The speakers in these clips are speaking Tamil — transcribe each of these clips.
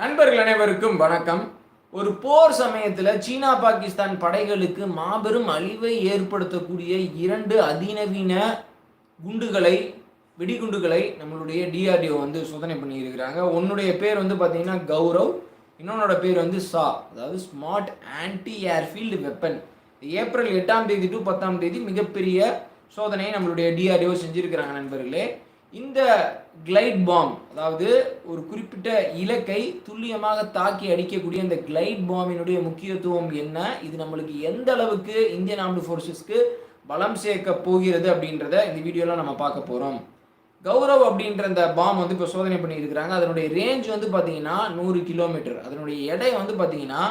நண்பர்கள் அனைவருக்கும் வணக்கம். ஒரு போர் சமயத்தில் சீனா பாகிஸ்தான் படைகளுக்கு மாபெரும் அழிவை ஏற்படுத்தக்கூடிய இரண்டு அதிநவீன குண்டுகளை வெடிகுண்டுகளை நம்மளுடைய டிஆர்டிஓ வந்து சோதனை பண்ணியிருக்கிறாங்க. உன்னுடைய பேர் வந்து பார்த்தீங்கன்னா கௌரவ் இன்னொன்னோட பேர் வந்து சா அதாவது smart anti airfield weapon April எட்டாம் தேதி டு பத்தாம் தேதி மிகப்பெரிய சோதனையை நம்மளுடைய டிஆர்டிஓ செஞ்சுருக்கிறாங்க நண்பர்களே. இந்த கிளைட் பாம் அதாவது ஒரு குறிப்பிட்ட இலக்கை துல்லியமாக தாக்கி அடிக்கக்கூடிய இந்த கிளைட் பாம்பினுடைய முக்கியத்துவம் என்ன? இது நம்மளுக்கு எந்த அளவுக்கு இந்தியன் ஆர்ம்டு ஃபோர்ஸஸ்க்கு பலம் சேர்க்க போகிறது அப்படின்றத இந்த வீடியோவில் நம்ம பார்க்க போகிறோம் கௌரவ் அப்படின்ற அந்த பாம் வந்து இப்போ சோதனை பண்ணியிருக்கிறாங்க. அதனுடைய ரேஞ்ச் வந்து பார்த்தீங்கன்னா நூறு கிலோமீட்டர் அதனுடைய எடை வந்து பார்த்தீங்கன்னா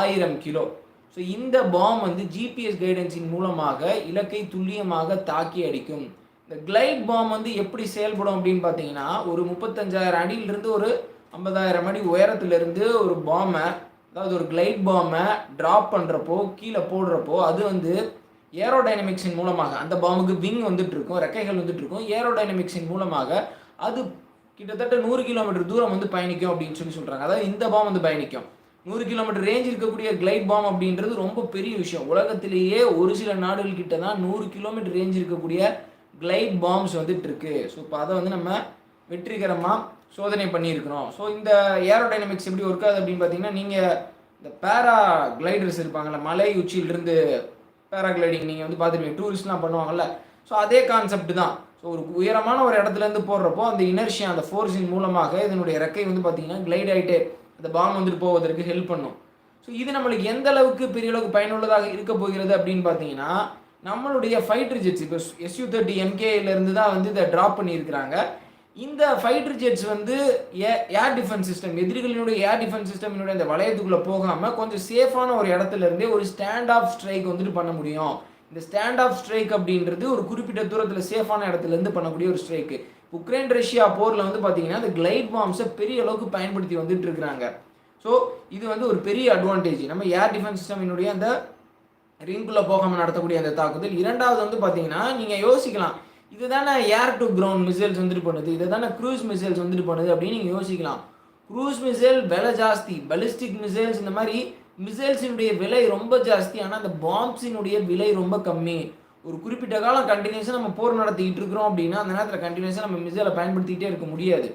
ஆயிரம் கிலோ ஸோ இந்த பாம் வந்து ஜிபிஎஸ் கைடன்ஸின் மூலமாக இலக்கை துல்லியமாக தாக்கி அடிக்கும். இந்த கிளைட் பாம் வந்து எப்படி செயல்படும் அப்படின்னு பார்த்தீங்கன்னா ஒரு முப்பத்தஞ்சாயிரம் அடியிலிருந்து ஒரு ஐம்பதாயிரம் அடி உயரத்துலேருந்து ஒரு பாமை அதாவது ஒரு கிளைட் பாமை ட்ராப் பண்ணுறப்போ கீழே போடுறப்போ அது வந்து ஏரோடைனமிக்ஸின் மூலமாக அந்த பாம்புக்கு விங் வந்துட்டு இருக்கும் ரெக்கைகள் வந்துட்டு இருக்கும். ஏரோடைனமிக்ஸின் மூலமாக அது கிட்டத்தட்ட நூறு கிலோமீட்டர் தூரம் வந்து பயணிக்கும் அப்படின்னு சொல்லி சொல்கிறாங்க அதாவது இந்த பாம் வந்து பயணிக்கும். நூறு கிலோமீட்டர் ரேஞ்ச் இருக்கக்கூடிய கிளைட் பாம் அப்படின்றது ரொம்ப பெரிய விஷயம். உலகத்திலேயே ஒரு சில நாடுகள் கிட்ட தான் நூறு கிலோமீட்டர் ரேஞ்ச் இருக்கக்கூடிய கிளைட் பாம்ஸ் வந்துட்டு இருக்கு ஸோ இப்போ அதை வந்து நம்ம வெற்றிகரமாக சோதனை பண்ணியிருக்கிறோம். ஸோ இந்த ஏரோடைனமிக்ஸ் எப்படி ஒர்க் ஆகுது அப்படின்னு பார்த்தீங்கன்னா நீங்கள் இந்த பேரா கிளைடர்ஸ் இருப்பாங்கள்ல மலை உச்சியிலிருந்து பேராகிளைடிங் நீங்கள் வந்து பார்த்துருப்பீங்க டூரிஸ்ட்லாம் பண்ணுவாங்கல்ல. ஸோ அதே கான்செப்ட் தான். ஸோ ஒரு உயரமான ஒரு இடத்துலேருந்து போடுறப்போ அந்த இனர்ஷியா அந்த ஃபோர்ஸின் மூலமாக இதனுடைய ரெக்கை வந்து பார்த்தீங்கன்னா கிளைட் ஆகிட்டே அந்த பாம் வந்துட்டு போவதற்கு ஹெல்ப் பண்ணும். ஸோ இது நம்மளுக்கு எந்த அளவுக்கு பெரிய அளவுக்கு பயனுள்ளதாக இருக்க போகிறது அப்படின்னு பார்த்தீங்கன்னா நம்மளுடைய ஃபைட்டர் ஜெட்ஸ் இப்போ எஸ்யூ தேர்ட்டி எம்கேலேருந்து தான் வந்து இதை ட்ராப் பண்ணியிருக்கிறாங்க. இந்த ஃபைட்டர் ஜெட்ஸ் வந்து ஏர் டிஃபென்ஸ் சிஸ்டம் எதிரிகளினுடைய ஏர் டிஃபென்ஸ் சிஸ்டமினுடைய அந்த வளையத்துக்குள்ளே போகாமல் கொஞ்சம் சேஃபான ஒரு இடத்துல இருந்தே ஒரு ஸ்டாண்ட் ஆஃப் ஸ்ட்ரைக் வந்துட்டு பண்ண முடியும். இந்த ஸ்டாண்ட் ஆஃப் ஸ்ட்ரைக் அப்படின்றது ஒரு குறிப்பிட்ட தூரத்தில் சேஃபான இடத்துல இருந்து பண்ணக்கூடிய ஒரு ஸ்ட்ரைக்கு உக்ரைன் ரஷ்யா போரில் வந்து பார்த்தீங்கன்னா இந்த கிளைட் பாம்ஸை பெரிய அளவுக்கு பயன்படுத்தி வந்துட்டு இருக்கிறாங்க. ஸோ இது வந்து ஒரு பெரிய அட்வான்டேஜ் நம்ம ஏர் டிஃபென்ஸ் சிஸ்டமினுடைய அந்த ரிங்குள்ளே போகாமல் நடத்தக்கூடிய அந்த தாக்குதல். இரண்டாவது வந்து பார்த்தீங்கன்னா நீங்கள் யோசிக்கலாம். இதுதானே ஏர் டு கிரவுண்ட் மிசைல்ஸ் வந்துட்டு பண்ணுது இதை தானே க்ரூஸ் மிசைல்ஸ் வந்துட்டு பண்ணுது அப்படின்னு நீங்கள் யோசிக்கலாம். க்ரூஸ் மிசைல் விலை ஜாஸ்தி. பலிஸ்டிக் மிசைல்ஸ் இந்த மாதிரி மிசைல்ஸினுடைய விலை ரொம்ப ஜாஸ்தி. ஆனால் அந்த பாம்ப்ஸினுடைய விலை ரொம்ப கம்மி. ஒரு குறிப்பிட்ட காலம் கண்டினியூஸாக நம்ம போர் நடத்திக்கிட்டு இருக்கிறோம் அப்படின்னா அந்த நேரத்தில் கண்டினியூஸாக நம்ம மிசைலை பயன்படுத்திக்கிட்டே இருக்க முடியாது.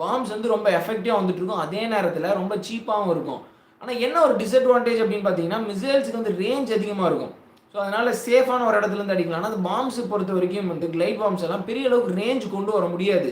பாம்ஸ் வந்து ரொம்ப எஃபெக்டிவாக வந்துட்டு இருக்கும். அதே நேரத்தில் ரொம்ப சீப்பாகவும் இருக்கும். ஆனால் என்ன ஒரு டிஸ்அட்வான்டேஜ் அப்படின்னு பார்த்தீங்கன்னா மிசைல்ஸுக்கு வந்து ரேஞ்ச் அதிகமாக இருக்கும். ஸோ அதனால் சேஃபான ஒரு இடத்துலேருந்து அடிக்கலாம். ஆனால் அந்த பாம்ஸ் பொறுத்த வரைக்கும் வந்து கிளைட் பாம்ஸ் எல்லாம் பெரிய அளவுக்கு ரேஞ்ச் கொண்டு வர முடியாது.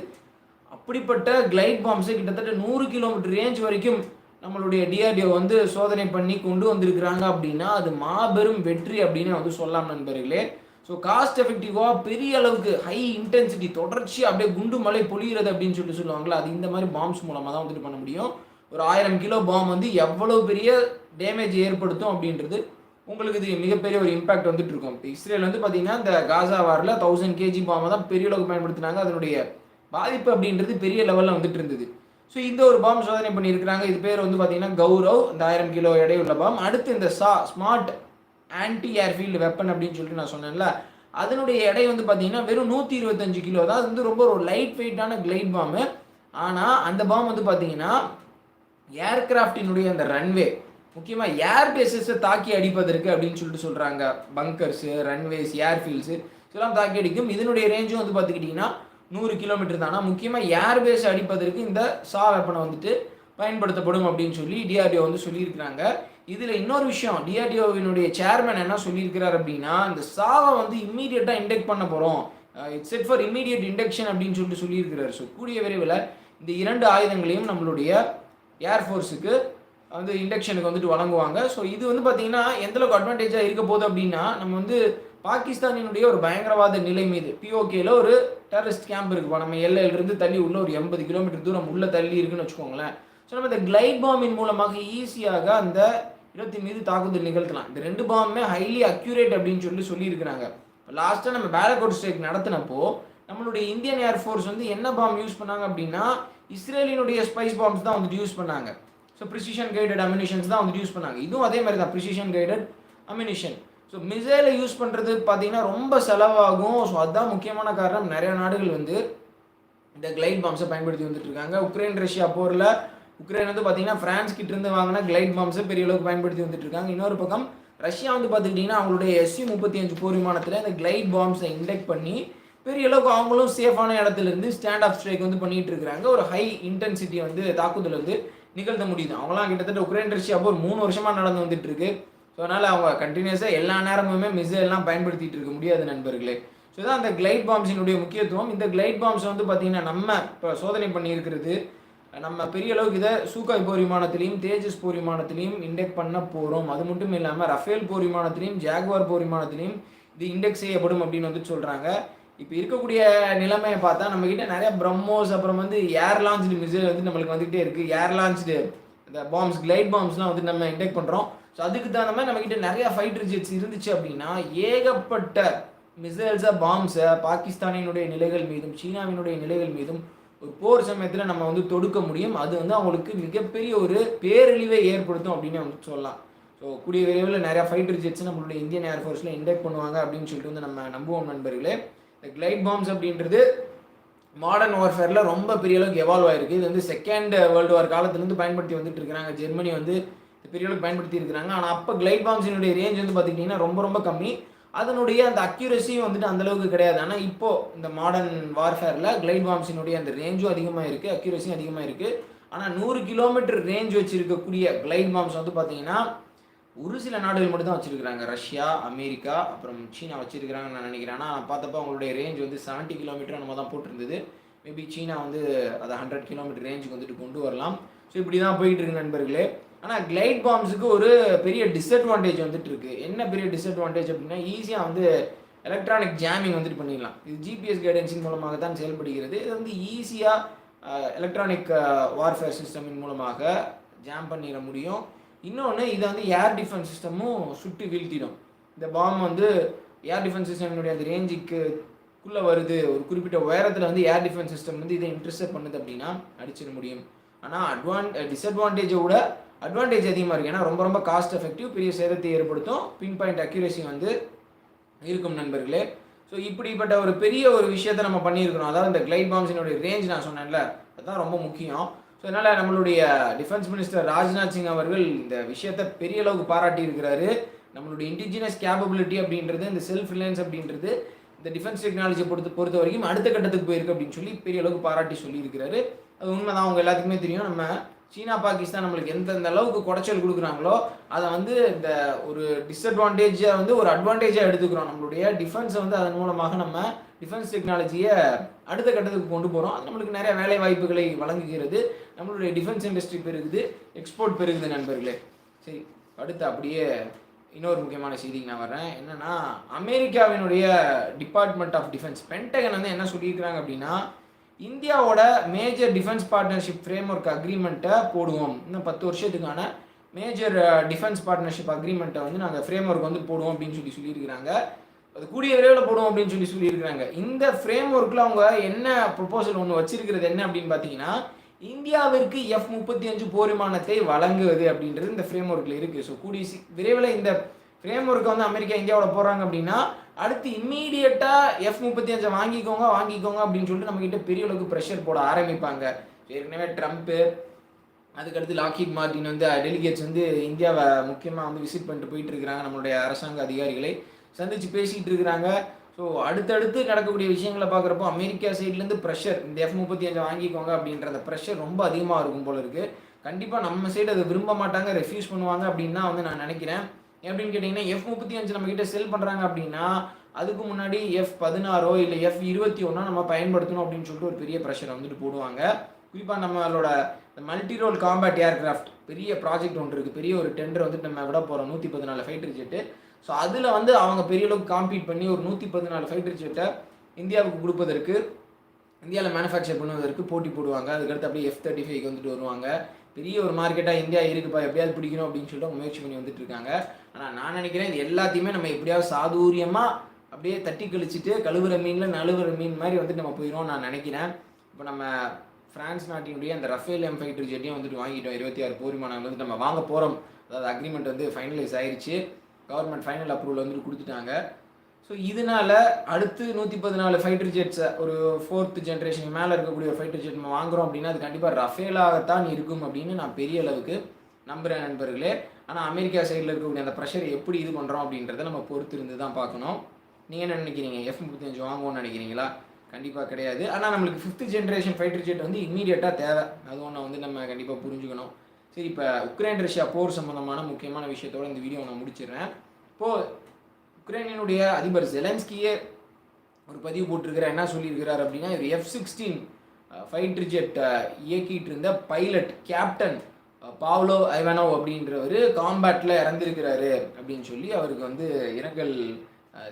அப்படிப்பட்ட கிளைட் பாம்ஸை கிட்டத்தட்ட நூறு கிலோமீட்டர் ரேஞ்ச் வரைக்கும் நம்மளுடைய டிஆர்டிஓ வந்து சோதனை பண்ணி கொண்டு வந்திருக்கிறாங்க அப்படின்னா அது மாபெரும் வெற்றி அப்படின்னு வந்து சொல்லலாம் நண்பர்களே. ஸோ காஸ்ட் எஃபெக்டிவாக பெரிய அளவுக்கு ஹை இன்டென்சிட்டி தொடர்ச்சி அப்படியே குண்டு மலை பொழிகிறது அப்படின்னு சொல்லி சொல்லுவாங்களா அது இந்த மாதிரி பாம்ஸ் மூலமாக தான் வந்துட்டு பண்ண முடியும். ஒரு ஆயிரம் கிலோ பாம் வந்து எவ்வளோ பெரிய டேமேஜ் ஏற்படுத்தும் அப்படின்றது உங்களுக்கு இது மிகப்பெரிய ஒரு இம்பாக்ட் வந்துட்டு இருக்கும் இப்போ இஸ்ரேல் வந்து பார்த்தீங்கன்னா இந்த காசா வாரில் தௌசண்ட் கேஜி பாம்பை தான் பெரிய அளவுக்கு பயன்படுத்தினாங்க. அதனுடைய பாதிப்பு அப்படின்றது பெரிய லெவலில் வந்துட்டு இருந்தது ஸோ இந்த ஒரு பாம் சோதனை பண்ணியிருக்கிறாங்க. இது பேர் வந்து பார்த்தீங்கன்னா கௌரவ் இந்த ஆயிரம் கிலோ எடையுள்ள பாம் அடுத்து இந்த சா ஸ்மார்ட் ஆன்டி ஏர்ஃபீல்டு வெப்பன் அப்படின்னு சொல்லிட்டு நான் சொன்னேன்ல அதனுடைய எடை வந்து பார்த்தீங்கன்னா வெறும் நூற்றி இருபத்தஞ்சு கிலோ தான். அது வந்து ரொம்ப ஒரு லைட் வெயிட்டான கிளைட் பாம்பு ஆனால் அந்த பாம் வந்து பார்த்தீங்கன்னா ஏர்கிராஃப்டினுடைய அந்த ரன்வே முக்கியமாக ஏர் பேசஸை தாக்கி அடிப்பதற்கு அப்படின்னு சொல்லிட்டு சொல்கிறாங்க பங்கர்ஸு ரன்வேஸ் ஏர்ஃபீல்ட்ஸு இதெல்லாம் தாக்கி அடிக்கும். இதனுடைய ரேஞ்சும் வந்து பார்த்துக்கிட்டிங்கன்னா நூறு கிலோமீட்டர் தானா. முக்கியமாக ஏர் பேஸ் அடிப்பதற்கு இந்த சா வெப்பனை வந்துட்டு பயன்படுத்தப்படும் அப்படின்னு சொல்லி டிஆர்டிஓ வந்து சொல்லியிருக்கிறாங்க. இதில் இன்னொரு விஷயம் டிஆர்டிஓவினுடைய சேர்மன் என்ன சொல்லியிருக்கிறார் அப்படின்னா இந்த சாவை வந்து இம்மீடியட்டாக இண்டெக்ட் பண்ண போகிறோம் it's set for immediate induction அப்படின்னு சொல்லிட்டு சொல்லியிருக்கிறார். ஸோ கூடிய விரைவில் இந்த இரண்டு ஆயுதங்களையும் நம்மளுடைய ஏர்ஃபோர்ஸுக்கு வந்து இண்டக்ஷனுக்கு வந்துட்டு வழங்குவாங்க. ஸோ இது வந்து பார்த்தீங்கன்னா எந்தளவுக்கு அட்வான்டேஜாக இருக்க போகுது அப்படின்னா நம்ம வந்து பாகிஸ்தானினுடைய ஒரு பயங்கரவாத நிலை மீது பிஓகேல ஒரு டெரரிஸ்ட் கேம்ப் இருக்குப்பா நம்ம எல்லையிலிருந்து தள்ளி உள்ள ஒரு எண்பது கிலோமீட்டர் தூரம் உள்ள தள்ளி இருக்குன்னு வச்சுக்கோங்களேன். ஸோ நம்ம இந்த கிளைட் பாம்பின் மூலமாக ஈஸியாக அந்த இடத்தின் மீது தாக்குதல் நிகழ்த்தலாம். இந்த ரெண்டு பாம்புமே ஹைலி அக்யூரேட் அப்படின்னு சொல்லி சொல்லியிருக்கிறாங்க. லாஸ்ட்டாக நம்ம பேலகோட் ஸ்ட்ரைக் நடத்தினப்போ நம்மளுடைய இந்தியன் ஏர்ஃபோர்ஸ் வந்து என்ன பாம்பு யூஸ் பண்ணாங்க அப்படின்னா இஸ்ரேலினுடைய ஸ்பைஸ் பாம்ஸ் தான் வந்துட்டு யூஸ் பண்ணாங்க. ஸோ ப்ரிசிஷன் கைடட் அமினிஷன்ஸ் தான் வந்துட்டு யூஸ் பண்ணாங்க. இதுவும் அதே மாதிரி தான் ப்ரிசிஷன் கைடட் அமினிஷன் ஸோ மிசைலை யூஸ் பண்ணுறது பார்த்தீங்கன்னா ரொம்ப செலவாகும். ஸோ அதுதான் முக்கியமான காரணம். நிறைய நாடுகள் வந்து இந்த கிளைட் பாம்ஸை பயன்படுத்தி வந்துட்டுருக்காங்க உக்ரைன் ரஷ்யா போரில் உக்ரைன் வந்து பார்த்தீங்கன்னா பிரான்ஸ் கிட்ட இருந்து வாங்கின கிளைட் பாம்ஸை பெரிய அளவுக்கு பயன்படுத்தி வந்துட்டுருக்காங்க இன்னொரு பக்கம் ரஷ்யா வந்து பார்த்துக்கிட்டிங்கன்னா அவங்களுடைய எஸ்சி முப்பத்தி அஞ்சு போர் விமானத்தில் இந்த கிளைட் பாம்ஸை இன்டெக்ட் பண்ணி பெரிய அளவுக்கு அவங்களும் சேஃபான இடத்துல இருந்து ஸ்டாண்ட் ஆஃப் ஸ்ட்ரைக் வந்து பண்ணிட்டு இருக்காங்க ஒரு ஹை இன்டென்சிட்டி வந்து தாக்குதல் வந்து நிகழ்த்த முடியுது. அவங்களாம் கிட்டத்தட்ட உக்ரைன் ரஷ்யா ஒரு மூணு வருஷமா நடந்து வந்துட்டு இருக்கு. ஸோ அதனால அவங்க கண்டினியூஸாக எல்லா நேரமுமே மிசைல்லாம் பயன்படுத்திட்டு இருக்க முடியாது நண்பர்களே. ஸோ இதான் அந்த கிளைட் பாம்ஸினுடைய முக்கியத்துவம். இந்த கிளைட் பாம்ஸ் வந்து பார்த்தீங்கன்னா நம்ம இப்போ சோதனை பண்ணியிருக்கிறது நம்ம பெரிய அளவுக்கு இதை சூக்காய் போர் விமானத்திலையும் தேஜஸ் போர் விமானத்திலையும் இண்டெக்ட் பண்ண போகிறோம் அது மட்டும் இல்லாமல் ரஃபேல் போர் விமானத்திலையும் ஜாகுவார் போர் விமானத்திலையும் இது இண்டெக்ட் செய்யப்படும் அப்படின்னு வந்து சொல்கிறாங்க இப்போ இருக்கக்கூடிய நிலைமையை பார்த்தா நம்மக்கிட்ட நிறைய பிரம்மோஸ் அப்புறம் வந்து ஏர் லான்ச்டு மிசைல் வந்து நம்மளுக்கு வந்துகிட்டே இருக்குது ஏர் லான்ச்டு இந்த பாம்ஸ் கிளைட் பாம்ஸ்லாம் வந்து நம்ம இன்டெக்ட் பண்ணுறோம் ஸோ அதுக்கு தகுந்த மாதிரி நம்மக்கிட்ட நிறைய ஃபைட்டர் ஜெட்ஸ் இருந்துச்சு அப்படின்னா ஏகப்பட்ட மிசைல்ஸை பாம்ஸை பாகிஸ்தானினுடைய நிலைகள் மீதும் சீனாவினுடைய நிலைகள் மீதும் ஒரு போர் சமயத்தில் நம்ம வந்து தொடுக்க முடியும். அது வந்து அவங்களுக்கு மிகப்பெரிய ஒரு பேரழிவை ஏற்படுத்தும் அப்படின்னு வந்து சொல்லலாம். ஸோ கூடிய விரைவில் நிறையா ஃபைட்டர் ஜெட்ஸ் நம்மளுடைய இந்தியன் ஏர்ஃபோர்ஸில் இண்டெக்ட் பண்ணுவாங்க அப்படின்னு சொல்லிட்டு வந்து நம்ம நம்புவோம் நண்பர்களே. இந்த கிளைட் பாம்ஸ் அப்படின்றது மாடர்ன் வார்ஃபேரில் ரொம்ப பெரிய அளவுக்கு எவால்வ் ஆயிருக்கு. இது வந்து செகண்ட் வேர்ல்டு வார் காலத்துலேருந்து பயன்படுத்தி வந்துட்டு இருக்கிறாங்க. ஜெர்மனி வந்து பெரிய அளவுக்கு பயன்படுத்தி இருக்கிறாங்க. ஆனால் அப்போ கிளைட் பாம்ஸினுடைய ரேஞ்ச் வந்து பார்த்துக்கிட்டிங்கன்னா ரொம்ப ரொம்ப கம்மி. அதனுடைய அந்த அக்யூரஸியும் வந்துட்டு அந்த அளவுக்கு கிடையாது. ஆனால் இப்போது இந்த மாடர்ன் வார்ஃபேரில் கிளைட் பாம்ஸினுடைய அந்த ரேஞ்சும் அதிகமாக இருக்குது அக்யூரஸியும் அதிகமாக இருக்குது ஆனால் நூறு கிலோமீட்டர் ரேஞ்ச் வச்சுருக்கக்கூடிய கிளைட் பாம்ஸ் வந்து பார்த்தீங்கன்னா ஒரு சில நாடுகள் மட்டும் தான் வச்சிருக்காங்க ரஷ்யா அமெரிக்கா அப்புறம் சீனா வச்சிருக்கிறாங்கன்னு நான் நினைக்கிறேன். ஆனால் நான் பார்த்தப்ப அவங்களுடைய ரேஞ்ச் வந்து 70 கிலோமீட்டர் நம்ம தான் போட்டிருந்தது. மேபி சீனா வந்து அதை ஹண்ட்ரட் கிலோமீட்டர் ரேஞ்சுக்கு வந்துட்டு கொண்டு வரலாம். ஸோ இப்படி தான் போயிட்டு இருக்கு நண்பர்களே. ஆனால் கிளைட் பாம்ஸுக்கு ஒரு பெரிய டிஸ்அட்வான்டேஜ் வந்துட்டு இருக்கு. என்ன பெரிய டிஸ்அட்வான்டேஜ் அப்படின்னா ஈஸியாக வந்து எலக்ட்ரானிக் ஜாமிங் வந்துட்டு பண்ணிடலாம். இது ஜிபிஎஸ் கைடன்ஸின் மூலமாக தான் செயல்படுகிறது. இது வந்து ஈஸியாக எலக்ட்ரானிக் வார்ஃபேர் சிஸ்டமின் மூலமாக ஜாம் பண்ணிட முடியும். இன்னொன்று இதை வந்து ஏர் டிஃபென்ஸ் சிஸ்டமும் சுட்டு வீழ்த்திடும். இந்த பாம் வந்து ஏர் டிஃபென்ஸ் சிஸ்டம்னுடைய அந்த ரேஞ்சுக்கு குள்ளே வருது. ஒரு குறிப்பிட்ட உயரத்தில் வந்து ஏர் டிஃபென்ஸ் சிஸ்டம் வந்து இதை இன்ட்ரெஸ்ட் பண்ணுது அப்படின்னா அடிச்சிட முடியும். ஆனால் அட்வான் டிஸ்அட்வான்டேஜை விட அட்வான்டேஜ் அதிகமாக இருக்குது ஏன்னா ரொம்ப ரொம்ப காஸ்ட் எஃபெக்டிவ் பெரிய சேதத்தை ஏற்படுத்தும். பின் பாயிண்ட் அக்யூரேசி வந்து இருக்கும் நண்பர்களே. ஸோ இப்படிப்பட்ட ஒரு பெரிய ஒரு விஷயத்தை நம்ம பண்ணியிருக்கிறோம். அதாவது இந்த கிளைட் பாம்ஸினுடைய ரேஞ்ச் நான் சொன்னேன்ல அதுதான் ரொம்ப முக்கியம். ஸோ அதனால் நம்மளுடைய டிஃபென்ஸ் மினிஸ்டர் ராஜ்நாத் சிங் அவர்கள் இந்த விஷயத்தை பெரிய அளவுக்கு பாராட்டி இருக்கிறாரு. நம்மளுடைய இண்டிஜினஸ் கேப்பபிலிட்டி அப்படின்றது இந்த செல்ஃப் ரிலையன்ஸ் அப்படின்றது இந்த டிஃபென்ஸ் டெக்னாலஜி பொறுத்த பொறுத்த வரைக்கும் அடுத்த கட்டத்துக்கு போயிருக்கு அப்படின்னு சொல்லி பெரிய அளவுக்கு பாராட்டி சொல்லியிருக்கிறாரு. அது உண்மைதான் அவங்க எல்லாத்துக்குமே தெரியும். நம்ம சீனா பாகிஸ்தான் நம்மளுக்கு எந்தெந்த அளவுக்கு குடைச்சல் கொடுக்குறாங்களோ அதை வந்து இந்த ஒரு டிஸ்அட்வான்டேஜாக வந்து ஒரு அட்வான்டேஜாக எடுத்துக்கிறோம். நம்மளுடைய டிஃபென்ஸை வந்து அதன் மூலமாக நம்ம டிஃபென்ஸ் டெக்னாலஜியை அடுத்த கட்டத்துக்கு கொண்டு போகிறோம் அது நம்மளுக்கு நிறைய வேலை வாய்ப்புகளை வழங்குகிறது. நம்மளுடைய டிஃபென்ஸ் இண்டஸ்ட்ரி பெருகுது எக்ஸ்போர்ட் பெருகுது நண்பர்களே. சரி அடுத்து அப்படியே இன்னொரு முக்கியமான செய்திக்கு நான் வரேன் என்னென்னா அமெரிக்காவினுடைய டிபார்ட்மெண்ட் ஆஃப் டிஃபென்ஸ் பென்டகன் வந்து என்ன சொல்லியிருக்கிறாங்க அப்படின்னா இந்தியாவோட major defence partnership framework அக்ரிமெண்ட்டை போடுவோம். இன்னும் பத்து வருஷத்துக்கான மேஜர் டிஃபென்ஸ் பார்ட்னர்ஷிப் அக்ரிமெண்ட்டை வந்து நாங்கள் ஃப்ரேம் ஒர்க் வந்து போடுவோம் அப்படின்னு சொல்லி சொல்லியிருக்கிறாங்க. அது கூடிய விரைவில் போடுவோம் அப்படின்னு சொல்லி சொல்லியிருக்கிறாங்க. இந்த ஃப்ரேம் ஒர்க்கில் அவங்க என்ன ப்ரொபோசல் ஒன்று வச்சிருக்கிறது என்ன அப்படின்னு பார்த்தீங்கன்னா இந்தியாவிற்கு எஃப் முப்பத்தி அஞ்சு போர் விமானத்தை வழங்குவது அப்படின்றது இந்த ஃப்ரேம் ஒர்க்கில் இருக்குது ஸோ கூடிய சி விரைவில் இந்த ஃப்ரேம் ஒர்க்கை வந்து அமெரிக்கா இந்தியாவோட போகிறாங்க அப்படின்னா அடுத்து இம்மீடியட்டாக எஃப் முப்பத்தி அஞ்சை வாங்கிக்கோங்க வாங்கிக்கோங்க அப்படின்னு சொல்லிட்டு நம்மக்கிட்ட பெரிய அளவுக்கு ப்ரெஷர் போட ஆரம்பிப்பாங்க. ஏற்கனவே ட்ரம்ப்பு அதுக்கடுத்து லாக்கிட் மார்டின் வந்து டெலிகேட்ஸ் வந்து இந்தியாவை முக்கியமாக வந்து விசிட் பண்ணிட்டு போயிட்டு இருக்கிறாங்க நம்மளுடைய அரசாங்க அதிகாரிகளை. சந்திச்சு பேசிகிட்டு இருக்கிறாங்க. ஸோ அடுத்தடுத்து நடக்கக்கூடிய விஷயங்களை பார்க்குறப்போ அமெரிக்கா சைட்லேருந்து ப்ரெஷர் இந்த எஃப் முப்பத்தி அஞ்சு வாங்கிக்கோங்க அப்படின்றத ப்ரெஷர் ரொம்ப அதிகமாக இருக்கும் போல இருக்குது கண்டிப்பாக நம்ம சைடு அதை விரும்ப மாட்டாங்க ரெஃப்யூஸ் பண்ணுவாங்க அப்படின்னு தான் வந்து நான் நினைக்கிறேன். எப்படின்னு கேட்டிங்கன்னா எஃப் முப்பத்தி அஞ்சு நம்மக்கிட்ட செல் பண்ணுறாங்க அப்படின்னா அதுக்கு முன்னாடி எஃப் பதினாறோ இல்லை எஃப் இருபத்தி ஒன்றோ நம்ம பயன்படுத்தணும் அப்படின்னு சொல்லிட்டு ஒரு பெரிய ப்ரெஷரை வந்துட்டு போடுவாங்க. குறிப்பாக நம்மளோட மல்டி ரோல் காம்பேட் ஏர்கிராஃப்ட் பெரிய ப்ராஜெக்ட் ஒன்று இருக்குது பெரிய ஒரு டெண்டர் வந்துட்டு நம்ம விட போகிறோம் நூற்றி பதினாலு ஃபைட்டர் ஜெட்டு ஸோ அதில் வந்து அவங்க பெரிய அளவுக்கு காம்பீட் பண்ணி ஒரு நூற்றி பதினாலு ஃபைட்டர் ஜெட்டை இந்தியாவுக்கு கொடுப்பதற்கு இந்தியாவில் மேனுஃபேக்சர் பண்ணுவதற்கு போட்டி போடுவாங்க. அதுக்கடுத்து அப்படியே எஃப் தேர்ட்டி ஃபைவ்க்கு வந்துட்டு வருவாங்க. பெரிய ஒரு மார்க்கெட்டாக இந்தியா இருக்குப்பா எப்படியாவது பிடிக்கணும் அப்படின்னு சொல்லிட்டு முயற்சி பண்ணி வந்துட்டு இருக்காங்க. ஆனால் நான் நினைக்கிறேன் இது எல்லாத்தையுமே நம்ம எப்படியாவது சாதுரியமாக அப்படியே தட்டி கழிச்சிட்டு கழுவுற மீனில் நழுவுற மீன் மாதிரி வந்துட்டு நம்ம போயிடும் நான் நினைக்கிறேன். இப்போ நம்ம ஃப்ரான்ஸ் நாட்டினுடைய அந்த ரஃபேல் எம் ஃபைட்டர் ஜெட்டையும் வந்துட்டு வாங்கிட்டோம். இருபத்தி ஆறு போர் விமானங்கள் வந்து நம்ம வாங்க போகிறோம் அதாவது அக்ரிமெண்ட் வந்து ஃபைனலைஸ் ஆயிடுச்சு கவர்மெண்ட் ஃபைனல் அப்ரூவல் வந்துட்டு கொடுத்துட்டாங்க. ஸோ இதனால் இதனால அடுத்து நூற்றி பதினாலு ஃபைட்டர் ஜெட்ஸை ஒரு ஃபோர்த் ஜென்ரேஷனுக்கு மேலே இருக்கக்கூடிய ஒரு ஃபைட்டர் ஜெட் நம்ம வாங்குறோம் அப்படின்னா அது கண்டிப்பாக ரஃபேலாகத்தான் இருக்கும் அப்படின்னு நான் பெரிய அளவுக்கு நம்புகிறேன் நண்பர்களே. ஆனால் அமெரிக்கா சைடில் இருக்கக்கூடிய அந்த ப்ரெஷர் எப்படி இது பண்ணுறோம் அப்படின்றத நம்ம பொறுத்து இருந்து தான் பார்க்கணும். நீங்கள் என்ன நினைக்கிறீங்க? எஃப் முப்பத்தஞ்சு வாங்குவோம்னு நினைக்கிறீங்களா? கண்டிப்பாக கிடையாது. ஆனால் நம்மளுக்கு ஃபிஃப்த் ஜென்ரேஷன் ஃபைட்டர் ஜெட் வந்து இம்மீடியட்டாக தேவை. அது ஒன்று வந்து நம்ம கண்டிப்பாக புரிஞ்சுக்கணும். சரி இப்போ உக்ரைன் ரஷ்யா போர் சம்மந்தமான முக்கியமான விஷயத்தோட இந்த வீடியோ நான் முடிச்சிடுறேன். இப்போது உக்ரைனினுடைய அதிபர் ஜெலன்ஸ்கியே ஒரு பதிவு போட்டிருக்கிறார். என்ன சொல்லியிருக்கிறார் அப்படின்னா இவர் எஃப் சிக்ஸ்டீன் ஃபைட்டர் ஜெட் இயக்கிட்டு இருந்த பைலட் கேப்டன் பாவ்லோ ஐவனோ அப்படின்றவர் காம்பேட்டில் இறந்துருக்கிறாரு அப்படின்னு சொல்லி அவருக்கு வந்து இரங்கல்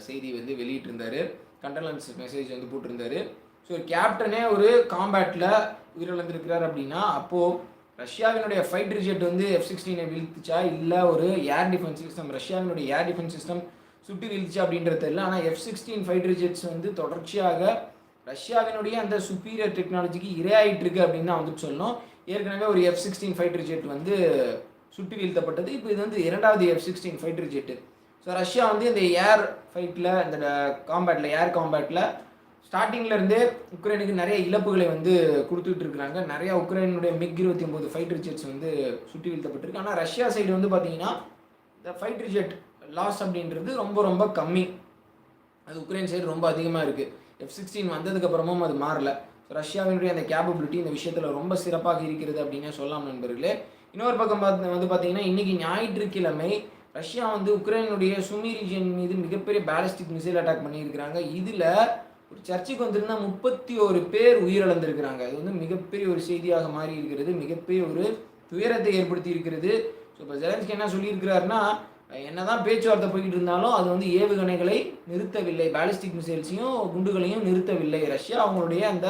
செய்தி வந்து வெளியிட்டிருந்தாரு. கண்டலன்ஸ் மெசேஜ் வந்து போட்டிருந்தாரு. ஸோ கேப்டனே ஒரு காம்பேட்டில் உயிரிழந்திருக்கிறார் அப்படின்னா அப்போது ரஷ்யாவினுடைய ஃபைட்டர் ஜெட் வந்து எஃப் சிக்ஸ்டீனை வீழ்த்துச்சா? இல்லை ஒரு ஏர் டிஃபென்ஸ் சிஸ்டம் ரஷ்யாவினுடைய ஏர் டிஃபென்ஸ் சிஸ்டம் சுட்டு வீழ்த்துச்சா அப்படின்றது தெரியல. ஆனால் எஃப் சிக்ஸ்டீன் ஃபைட்டர் ஜெட்ஸ் வந்து தொடர்ச்சியாக ரஷ்யாவினுடைய அந்த சுப்பீரியர் டெக்னாலஜிக்கு இரையாயிட்டு இருக்கு அப்படின்னு தான் வந்துட்டு சொல்லணும். ஏற்கனவே ஒரு எஃப் சிக்ஸ்டீன் ஃபைட்டர் ஜெட் வந்து சுட்டு வீழ்த்தப்பட்டது. இப்போ இது வந்து இரண்டாவது F sixteen fighter jet so Russia வந்து இந்த ஏர் ஃபைட்டில் இந்த காம்பேட்டில் ஏர் காம்பேட்டில் ஸ்டார்டிங்ல இருந்தே உக்ரைனுக்கு நிறைய இழப்புகளை வந்து கொடுத்துட்டு இருக்கிறாங்க. நிறைய உக்ரைனுடைய மிக் இருபத்தி ஒன்பது ஃபைட்டர் ஜெட்ஸ் வந்து சுட்டி வீழ்த்தப்பட்டிருக்கு. ஆனால் ரஷ்யா சைடு வந்து பார்த்தீங்கன்னா இந்த ஃபைட்டர் ஜெட் லாஸ் அப்படின்றது ரொம்ப ரொம்ப கம்மி. அது உக்ரைன் சைடு ரொம்ப அதிகமாக இருக்குது எஃப் சிக்ஸ்டீன் வந்ததுக்கப்புறமும் அது மாறல. ரஷ்யாவினுடைய அந்த கேபபிலிட்டி இந்த விஷயத்தில் ரொம்ப சிறப்பாக இருக்கிறது அப்படின்னே சொல்லலாம் நண்பர்களே. இன்னொரு பக்கம் பார்த்து வந்து பார்த்தீங்கன்னா இன்னைக்கு ஞாயிற்றுக்கிழமை ரஷ்யா வந்து உக்ரைனுடைய சுமி ரீஜன் மீது மிகப்பெரிய பேலஸ்டிக் மிசைல் அட்டாக் பண்ணியிருக்கிறாங்க. இதில் ஒரு சர்ச்சுக்கு வந்திருந்தா முப்பத்தி ஒரு பேர் உயிரிழந்திருக்கிறாங்க. அது வந்து மிகப்பெரிய ஒரு செய்தியாக மாறி இருக்கிறது. மிகப்பெரிய ஒரு துயரத்தை ஏற்படுத்தி இருக்கிறது. ஸோ இப்போ ஜெலன்ஸ்கி என்ன சொல்லியிருக்கிறாருன்னா என்னதான் பேச்சுவார்த்தை போய்கிட்டு இருந்தாலும் அது வந்து ஏவுகணைகளை நிறுத்தவில்லை. பேலிஸ்டிக் மிசைல்ஸையும் குண்டுகளையும் நிறுத்தவில்லை. ரஷ்யா அவங்களுடைய அந்த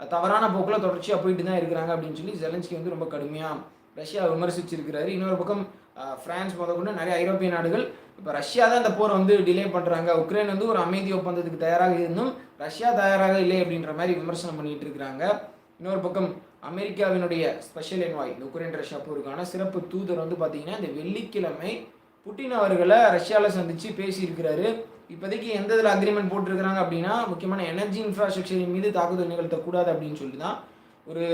தவறான போக்கில் தொடர்ச்சியாக போயிட்டு தான் இருக்கிறாங்க அப்படின்னு சொல்லி ஜெலன்ஸ்கி வந்து ரொம்ப கடுமையாக ரஷ்யா விமர்சிச்சிருக்கிறாரு. இன்னொரு பக்கம் ஃப்ரான்ஸ் பிரான்ஸ் முதற்கொண்டு நிறைய ஐரோப்பிய நாடுகள் இப்போ ரஷ்யா தான் இந்த போரை வந்து டிலே பண்ணுறாங்க உக்ரைன் வந்து ஒரு அமைதி ஒப்பந்தத்துக்கு தயாராக இருந்தும் ரஷ்யா தயாராக இல்லை அப்படின்ற மாதிரி விமர்சனம் பண்ணிகிட்டு இருக்கிறாங்க. இன்னொரு பக்கம் அமெரிக்காவினுடைய ஸ்பெஷல் என்வாய் இந்த உக்ரைன் ரஷ்யா போருக்கான சிறப்பு தூதர் வந்து பார்த்தீங்கன்னா இந்த வெள்ளிக்கிழமை புட்டின் அவர்களை ரஷ்யாவில் சந்தித்து பேசியிருக்கிறாரு. இப்போதைக்கு எந்த இதில் அக்ரிமெண்ட் போட்டிருக்கிறாங்க அப்படின்னா முக்கியமான எனர்ஜி இன்ஃப்ராஸ்ட்ரக்சரின் மீது தாக்குதல் நிகழ்த்தக்கூடாது அப்படின்னு சொல்லி தான் ஒரு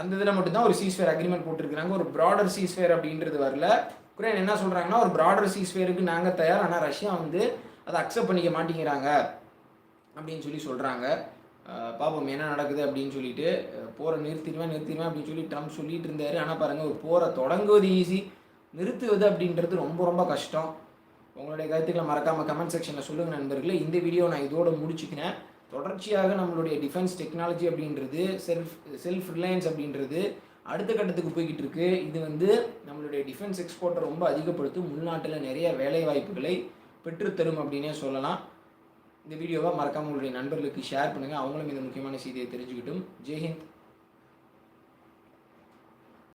அந்த இதில் மட்டும்தான் ஒரு சீஸ்வேர் அக்ரிமெண்ட் போட்டிருக்கிறாங்க. ஒரு ப்ராடர் சீஸ்வேர் அப்படின்றது வரல. உக்ரைன் என்ன சொல்கிறாங்கன்னா ஒரு ப்ராடர் சீஸ்வேருக்கு நாங்கள் தயார். ஆனால் ரஷ்யா வந்து அதை அக்செப்ட் பண்ணிக்க மாட்டேங்கிறாங்க அப்படின்னு சொல்லி சொல்கிறாங்க பாப்போம் என்ன நடக்குது அப்படின்னு சொல்லிட்டு போரை நிறுத்திடுவேன் நிறுத்திடுவேன் அப்படின்னு சொல்லி ட்ரம்ப் சொல்லிட்டு இருந்தார். ஆனால் பாருங்கள் ஒரு போரை தொடங்குவது ஈஸி நிறுத்துவது அப்படின்றது ரொம்ப ரொம்ப கஷ்டம். உங்களுடைய கருத்துக்களை மறக்காமல் கமெண்ட் செக்ஷனில் சொல்லுங்கள் நண்பர்களே. இந்த வீடியோ நான் இதோட முடிச்சுக்கினேன் தொடர்ச்சியாக நம்மளுடைய டிஃபென்ஸ் டெக்னாலஜி அப்படின்றது செல்ஃப் செல்ஃப் ரிலையன்ஸ் அப்படின்றது அடுத்த கட்டத்துக்கு போய்கிட்டு இருக்கு. இது வந்து நம்மளுடைய டிஃபென்ஸ் எக்ஸ்போர்ட்டை ரொம்ப அதிகப்படுத்தும். உள்நாட்டில் நிறைய வேலை வாய்ப்புகளை பெற்றுத்தரும் அப்படின்னே சொல்லலாம். இந்த வீடியோவை மறக்காமல் உங்களுடைய நண்பர்களுக்கு ஷேர் பண்ணுங்கள் அவங்களும் இந்த முக்கியமான செய்தியை தெரிஞ்சுக்கிட்டும். ஜெய்ஹிந்த்.